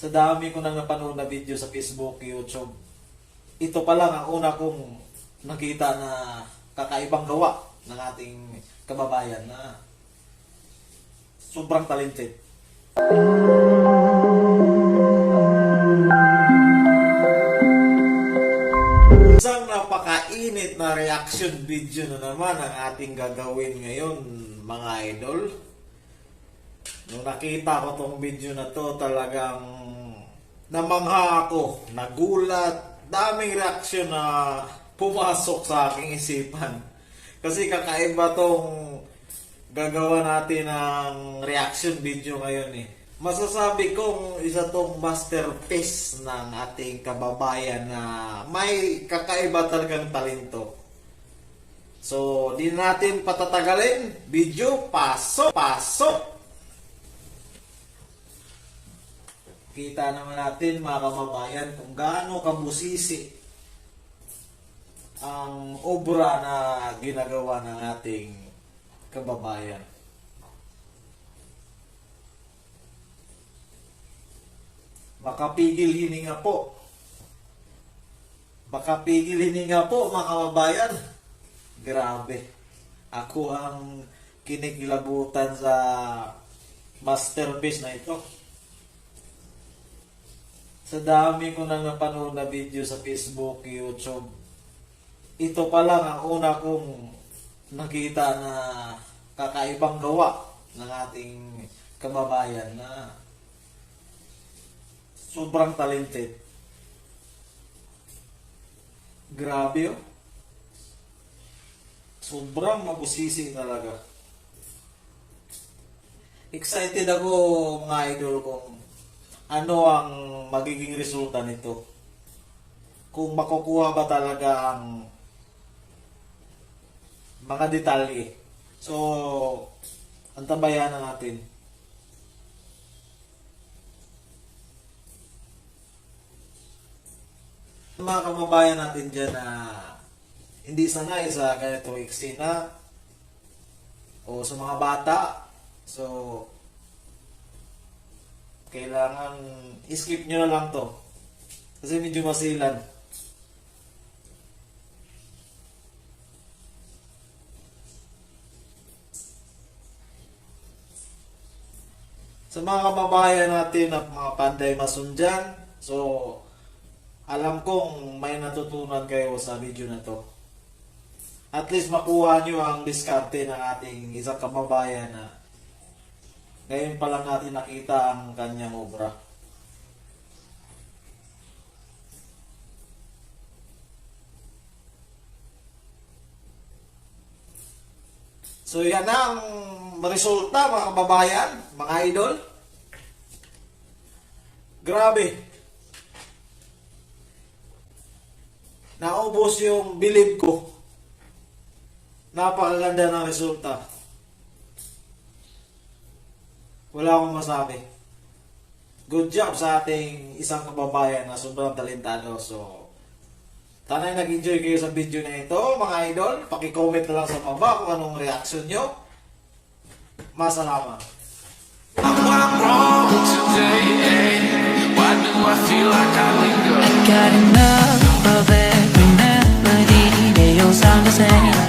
Sa dami ko nang napanood na video sa Facebook, YouTube, ito pa lang ang una kong nakita na kakaibang gawa ng ating kababayan na sobrang talented. Isang napakainit na reaction video na naman ang ating gagawin ngayon, mga idol. Nung nakita ko tong video na to, talagang namangha ako, nagulat, daming reaction na pumasok sa aking isipan. Kasi kakaiba tong gagawa natin ng reaction video ngayon eh. Masasabi kong isa tong masterpiece ng ating kababayan na may kakaiba talagang talento. So, di natin patatagalin. Video, pasok, pasok! Kita naman natin mga kababayan kung gaano kabusisi ang obra na ginagawa ng ating kababayan. Makapigil hininga po. Makapigil hininga po mga kababayan. Grabe. Ako ang kinikilabutan sa masterpiece na ito. Sa dami ko nang napanood na video sa Facebook, YouTube, ito pa lang ang una kong nakita na kakaibang gawa ng ating kababayan na sobrang talented. Grabe oh. Sobrang mabusisi talaga. Excited ako mga idol kung ano ang magiging resulta nito. Kung makukuha ba talaga ang mga detalye. So, antabayan na natin. Mga kababayan natin dyan na hindi sanay sa ganito eksena o sa mga bata. So, kailangan skip nyo na lang to. Kasi medyo masilan. Sa mga kababayan natin na mga panday masundyan, so alam kong may natutunan kayo sa video na to. At least makuha nyo ang diskarte ng ating isang kababayan na ngayon pa lang natin nakita ang kanyang obra. So yan ang resulta mga kababayan, mga idol. Grabe. Naubos yung bilib ko. Napakaganda ng resulta. Wala akong masabi. Good job sa ating isang kababayan na sobrang talentado. So, tanay nag-enjoy kayo sa video na ito, mga idol. Pakicomment na lang sa baba kung anong reaction nyo. Masalama. I'm wrong today. Eh. Why do I feel like I linger? I got enough of every melody. They all sound the same.